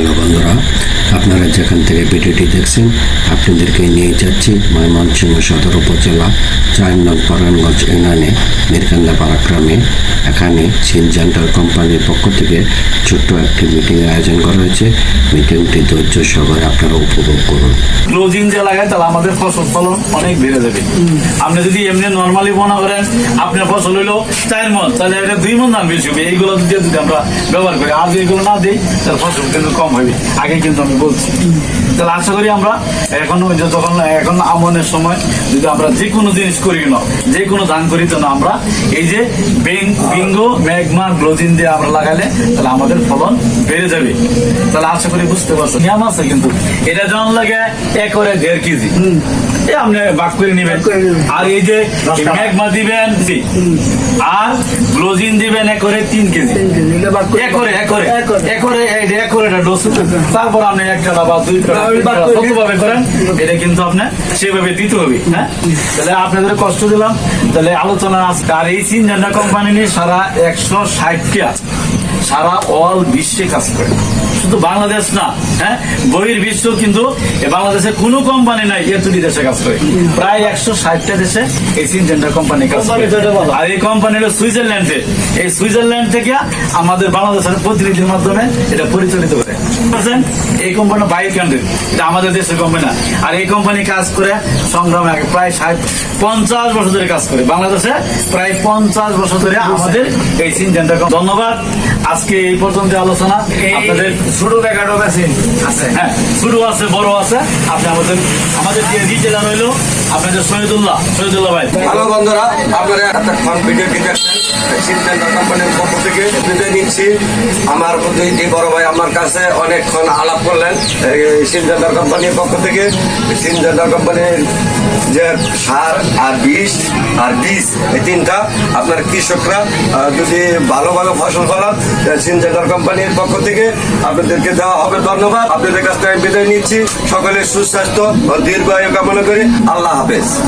Hello বন্ধুরা, আপনারা যেখান থেকে ভিডিওটি দেখছেন, আপনাদেরকে নিয়ে যাচ্ছি ময়মনসিংহ সদর উপজেলা, চার নং ইউনিয়নে। মিরকান্দাপাড়া গ্রামে এখানে সিনজেন্টার কোম্পানির পক্ষ থেকে ছোট্ট একটি মিটিংয়ের আয়োজন করা হয়েছে। মিটিংটি ধৈর্য সহকারে আপনারা উপভোগ করুন। ক্লোজিং যে লাগায় তাহলে আমাদের ফসল ফলন অনেক বেড়ে যাবে। আপনি যদি এমনি নর্মালি মনে করেন আপনার ফসল হইল চার মন তাহলে এটা দুই মন দাম বেশি হবে। এইগুলো যদি যদি আমরা ব্যবহার করি আর যদি এগুলো না দিই তাহলে ফসল কিন্তু কম হবে। আগে কিন্তু আমি বলছি। তাহলে আশা করি আমরা এখন যখন এখন আমনের সময় যদি আমরা যে কোনো জিনিস করি না যে কোনো ধান করি তো না আমরা এই যে বিঙ্গো ম্যাগমা গ্লোজিন দিয়ে আমরা লাগালে তাহলে আমাদের ফলন বেড়ে যাবে। তাহলে আশা করি বুঝতে পারছ নিয়ম আছে কিন্তু। এটা যখন লাগে একরে দেড় কেজি। আপনি বাক করে নিবেন। আর এই যে ম্যাগমা দিবেন আর গ্লোজিন দিবেন একরে তিন কেজি। একরে একরে। একরে। ডোজ তারপর আপনি এক টাকা বা দুই টাকা কতভাবে করেন এটা কিন্তু আপনি সেভাবে দিতে হবে হ্যাঁ? তাহলে আপনাদের কষ্ট দিলাম। তাহলে আলোচনা আজকে আর এই সিনজেন্ডা কোম্পানি নিয়ে সারা একশো ষাটটা সারা অল বিশ্বে কাজ করে। শুধু বাংলাদেশ না হ্যাঁ? বহির বিশ্ব কিন্তু বাংলাদেশে কোনো কোম্পানি নাই এতটি দেশে কাজ করে। প্রায় একশো ষাটটা দেশে এই সিনজেন্ডার কোম্পানি কাজ করে। আর এই কোম্পানি হলো সুইজারল্যান্ডে। এই সুইজারল্যান্ড থেকে আমাদের বাংলাদেশের প্রতিনিধির মাধ্যমে এটা পরিচালিত করে বুঝছেন? এই কোম্পানি বাইরের কান্ট্রি এটা আমাদের দেশের কোম্পানি না। আর এই কোম্পানি কাজ করে সংগ্রামে আগে প্রায় ষাট পঞ্চাশ বছর ধরে কাজ করে। বাংলাদেশে প্রায় পঞ্চাশ বছর ধরে আমাদের এই সিনজেন্ডার ধন্যবাদ। আজকে এই পর্যন্ত আলোচনা। আপনাদের ছোট আছে। আছে। হ্যাঁ ছোট আছে বড় আছে। আপনি আমাদের আমাদের যে রিটেলার হইল। আপনাদের শহীদুল্লাহ শহীদুল্লাহ ভাই। হ্যালো বন্ধুরা, আপনারা এতক্ষণ ভিডিওটি দেখছেন সিনজেন্টার কোম্পানির পক্ষ থেকে বিদায় নিচ্ছি। আমার প্রতিনিধি বড় ভাই আমার কাছে অনেকক্ষণ আলাপ করলেন। সিনজেন্টার কোম্পানির পক্ষ থেকে। সিনজেন্টার কোম্পানির যে সার আর বিষ আর বীজ, এই তিনটা আপনার কৃষকরা যদি ভালোভাবে ফসল ফলান সিনজেন্টার কোম্পানির পক্ষ থেকে আপনাদেরকে দেওয়া হবে ধন্যবাদ। আপনাদের কাছ থেকে বিদায় নিচ্ছি। সকলের সুস্বাস্থ্য ও দীর্ঘায়ু কামনা করি। আল্লাহ হাফেজ